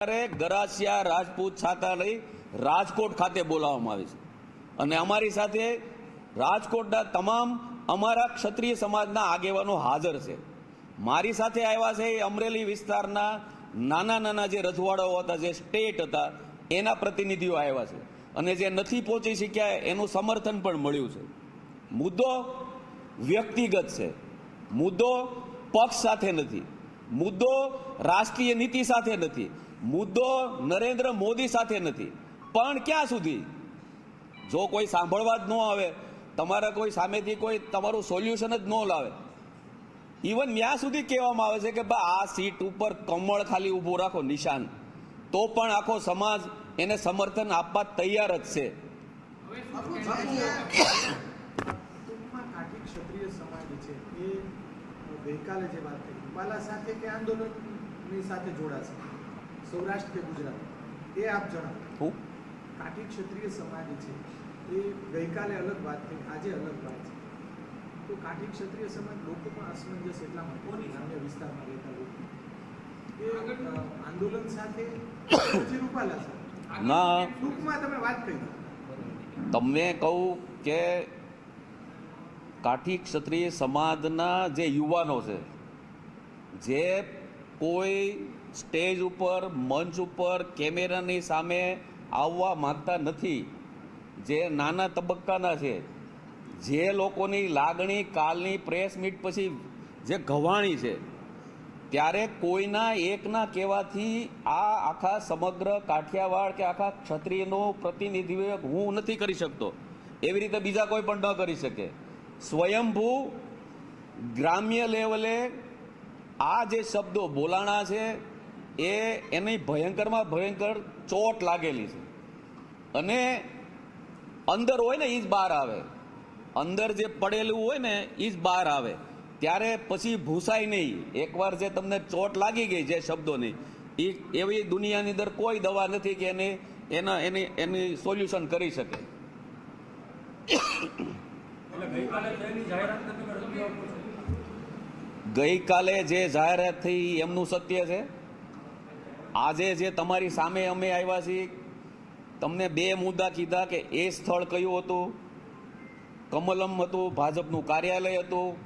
ત્યારે ગરાસિયા રાજપૂત છાત્રાલય રાજકોટ ખાતે બોલાવવામાં આવે છે. અને અમારી સાથે રાજકોટના તમામ અમારા ક્ષત્રિય સમાજના આગેવાનો હાજર છે. મારી સાથે આવ્યા છે એ અમરેલી વિસ્તારના નાના નાના જે રજવાડાઓ હતા, જે સ્ટેટ હતા, એના પ્રતિનિધિઓ આવ્યા છે. અને જે નથી પહોંચી શક્યા એનું સમર્થન પણ મળ્યું છે. મુદ્દો વ્યક્તિગત છે. મુદ્દો પક્ષ સાથે નથી. મુદ્દો રાષ્ટ્રીય નીતિ સાથે નથી. મુદ્દો નરેન્દ્ર મોદી સાથે નથી. પણ ક્યાં સુધી? જો કોઈ સાંભળવા જ ન આવે, તમારા કોઈ સામેથી કોઈ તમારું સોલ્યુશન જ ન લાવે. ઇવન ત્યાં સુધી કહેવામાં આવે છે કે બા આ સીટ ઉપર કમળ ખાલી ઊભું રાખો, નિશાન. તો પણ આખો સમાજ એને સમર્થન આપવા તૈયાર જ છે. ગઈકાલે જે વાત કરી રૂપાલા સાથે કે આંદોલનની સાથે જોડાશે સૌરાષ્ટ્ર કે ગુજરાત. એ આપ જણાવો. હું? કાઠી ક્ષત્રિય સમાજ છે. એ ગઈકાલે અલગ વાત થઈ આજે અલગ વાત છે. તો કાઠી ક્ષત્રિય સમાજ લોકો પણ અસમંજસ એટલા માટે છે, ગ્રામ્ય વિસ્તારમાં રહેતા લોકો. એ આંદોલન સાથે રૂપાલા સાથે. ના. ટૂંકમાં તમે વાત કરી તમને કહું કે કાઠી ક્ષત્રિય સમાજના જે યુવાનો છે જે કોઈ સ્ટેજ ઉપર, મંચ ઉપર, કેમેરાની સામે આવવા માંગતા નથી. જે નાના તબક્કાના છે. જે લોકોની લાગણી, કાલની પ્રેસ મીટ પછી જે ઘવાણી છે. ત્યારે કોઈના એકના કહેવાથી આ આખા સમગ્ર કાઠિયાવાડ કે આખા ક્ષત્રિયનો પ્રતિનિધિત્વ હું નથી કરી શકતો. એવી રીતે બીજા કોઈ પણ ન કરી શકે. સ્વયંભૂ ગ્રામ્ય લેવલે આ જે શબ્દો બોલાણા છે એ એની ભયંકરમાં ભયંકર ચોટ લાગેલી છે. અને અંદર હોય ને એ જ બહાર આવે. અંદર જે પડેલું હોય ને એ જ બહાર આવે. ત્યારે પછી ભૂસાય નહીં. એકવાર જે તમને ચોટ લાગી ગઈ જે શબ્દોની એ એવી દુનિયાની અંદર કોઈ દવા નથી કે એને એના એની એની સોલ્યુશન કરી શકે. ગઈકાલે જે જાહેરાત થઈ એમનું સત્ય છે. આજે જે તમારી સામે અમે આવ્યા છીએ, તમને બે મુદ્દા કીધા કે એ સ્થળ કયું હતું? કમલમ હતું, ભાજપનું કાર્યાલય હતું.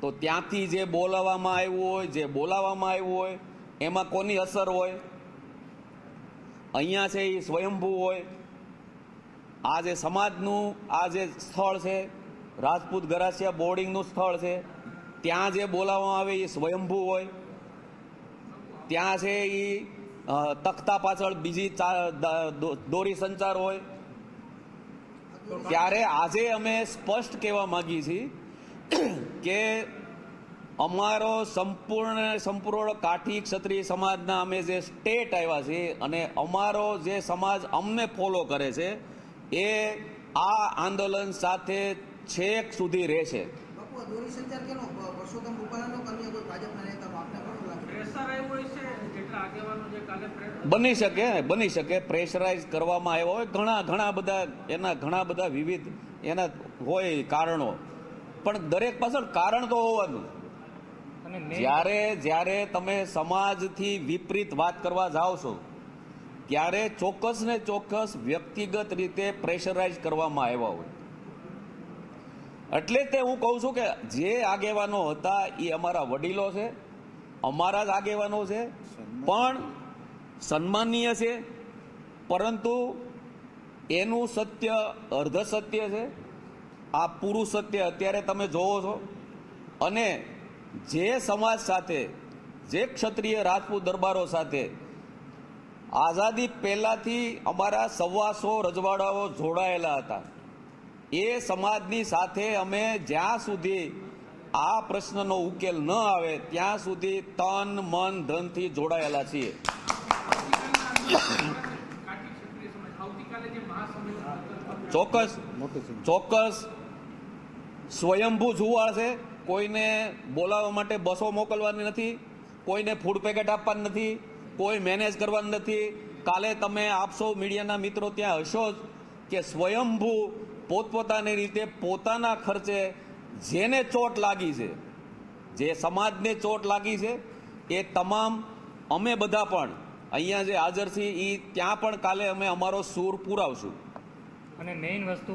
તો ત્યાંથી જે બોલાવવામાં આવ્યું હોય, જે બોલાવવામાં આવ્યું હોય, એમાં કોની અસર હોય? અહીંયા છે એ સ્વયંભૂ હોય. આ જે સમાજનું, આ જે સ્થળ છે, રાજપૂત ગરાસિયા બોર્ડિંગનું સ્થળ છે, ત્યાં જે બોલાવવામાં આવે એ સ્વયંભૂ હોય. ત્યાં છે એ તખ્તા પાછળ બીજી દોરી સંચાર હોય. ત્યારે આજે અમે સ્પષ્ટ કહેવા માંગીએ છીએ કે અમારો સંપૂર્ણ સંપૂર્ણ કાઠી ક્ષત્રિય સમાજના અમે જે સ્ટેટ આવ્યા છીએ અને અમારો જે સમાજ અમને ફોલો કરે છે એ આ આંદોલન સાથે છેક સુધી રહેશે. પ્રેશર આવ્યું છે જેટલા આગેવાનો જે કાલે પ્રે- બની શકે બની શકે. પ્રેશરાઇઝ કરવામાં આવ્યો હોય ઘણા ઘણા બધા એના ઘણા બધા વિવિધ એના હોય કારણો. પણ દરેક પાછળ કારણ તો હોવાનું. જ્યારે જ્યારે તમે સમાજથી વિપરીત વાત કરવા જાઓ છો ત્યારે ચોક્કસ ને ચોક્કસ વ્યક્તિગત રીતે પ્રેશરાઇઝ કરવામાં આવ્યા હોય. એટલે જ તે હું કહું છું કે જે આગેવાનો હતા એ અમારા વડીલો છે. અમારા જ આગેવાનો છે પણ સન્માનીય છે પરંતુ એનું સત્ય અર્ધ સત્ય છે. આ પૂરું સત્ય અત્યારે તમે જોવો છો. અને જે સમાજ સાથે જે ક્ષત્રિય રાજપૂત દરબારો સાથે આઝાદી પહેલાંથી અમારા સવાસો રજવાડાઓ જોડાયેલા હતા. એ સમાજની સાથે અમે જ્યાં સુધી આ પ્રશ્નનો ઉકેલ ન આવે, ત્યાં સુધી તન, મન, ધનથી જોડાયેલા છીએ. ચોક્કસ ચોક્કસ સ્વયંભૂ જુવાળ છે. કોઈને બોલાવવા માટે બસો મોકલવાની નથી, કોઈને ફૂડ પેકેટ આપવાનું નથી, કોઈ મેનેજ કરવાનું નથી. કાલે તમે આપશો મીડિયાના મિત્રો ત્યાં હશો જ કે સ્વયંભૂ પોતપોતાની રીતે પોતાના ખર્ચે જેને ચોટ લાગી છે, જે સમાજને ચોટ લાગી છે, એ તમામ અમે બધા પણ અહીંયા જે હાજર છે એ ત્યાં પણ કાલે અમે અમારો સૂર પુરાવશું. અને મેઇન વસ્તુ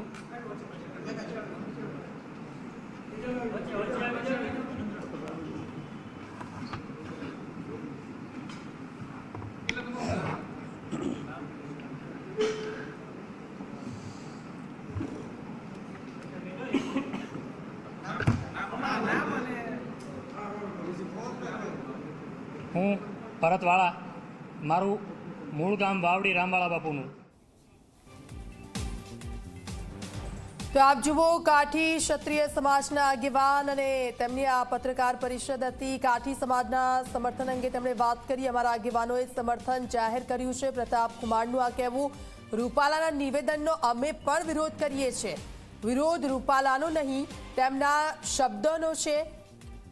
હું ભરતવાળા, મારું મૂળ ગામ વાવડી રામવાળા બાપુનું. તો આપ જુઓ, કાઠી ક્ષત્રિય સમાજના આગેવાન અને તેમની આ પત્રકાર પરિષદ હતી. કાઠી સમાજના સમર્થન અંગે તેમણે વાત કરી. અમારા આગેવાનોએ સમર્થન જાહેર કર્યું છે. પ્રતાપ કુમારનું આ કહેવું, રૂપાલાના નિવેદનનો અમે પણ વિરોધ કરીએ છીએ. વિરોધ રૂપાલાનો નહીં, તેમના શબ્દોનો છે.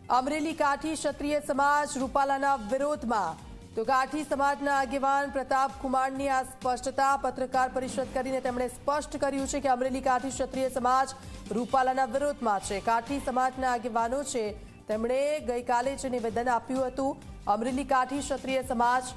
અમરેલી કાઠી ક્ષત્રિય સમાજ રૂપાલાના વિરોધમાં. તો કાઠી સમાજના આગેવાન પ્રતાપ કુમારની આ સ્પષ્ટતા પત્રકાર પરિષદ કરીને તેમણે સ્પષ્ટ કર્યું છે કે અમરેલી કાઠી ક્ષત્રિય સમાજ રૂપાલાના વિરોધમાં છે. કાઠી સમાજના આગેવાનો છે તેમણે ગઈકાલે જ નિવેદન આપ્યું હતું. અમરેલી કાઠી ક્ષત્રિય સમાજ